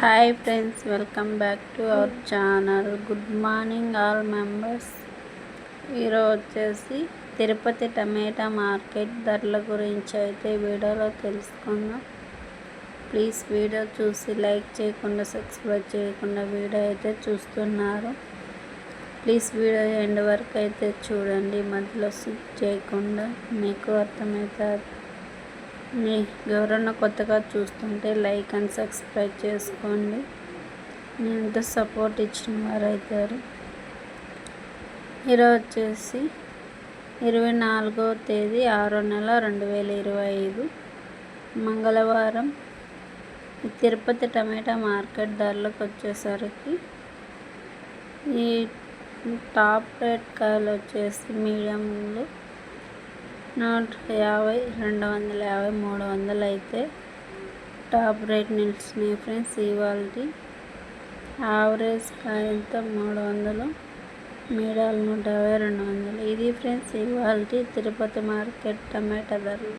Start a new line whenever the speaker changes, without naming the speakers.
Hi friends welcome back to our channel good morning all members ఈరోజు వచ్చేసి తిరుపతి టమాటా market ధరల గురించి అయితే వీడియోలో తెలుసుకుందాం. ప్లీజ్ వీడియో చూసి లైక్ చేయకుండా సబ్స్క్రైబ్ చేయకుండా వీడియో అయితే చూస్తున్నారు. ప్లీజ్ వీడియో ఎండ్ వరకు అయితే చూడండి. మధ్యలో స్కిప్ చేయకుండా మీకు అర్థమవుతుంది మీకు ఎవరన్నా కొత్తగా చూస్తుంటే లైక్ అండ్ సబ్స్క్రైబ్ చేసుకోండి. నేను ఎంత సపోర్ట్ ఇచ్చిన వారు ఈరోజు వచ్చేసి ఇరవై నాలుగో తేదీ ఆరో నెల రెండు వేల ఇరవై ఐదు. మంగళవారం తిరుపతి టమాటా మార్కెట్ ధరలకు వచ్చేసరికి ఈ టాప్ రేట్ కాయలు వచ్చేసి మీడియంలో నూట యాభై రెండు వందల యాభై మూడు వందలు అయితే టాప్ రేట్ నిలిచినాయి ఫ్రెండ్స్ ఇవాళ యావరేజ్ కాయంతో మూడు వందలు మీడాలు నూట యాభై రెండు వందలు. ఇది ఫ్రెండ్స్ ఇవాళ తిరుపతి మార్కెట్ టమాటా ధరలు.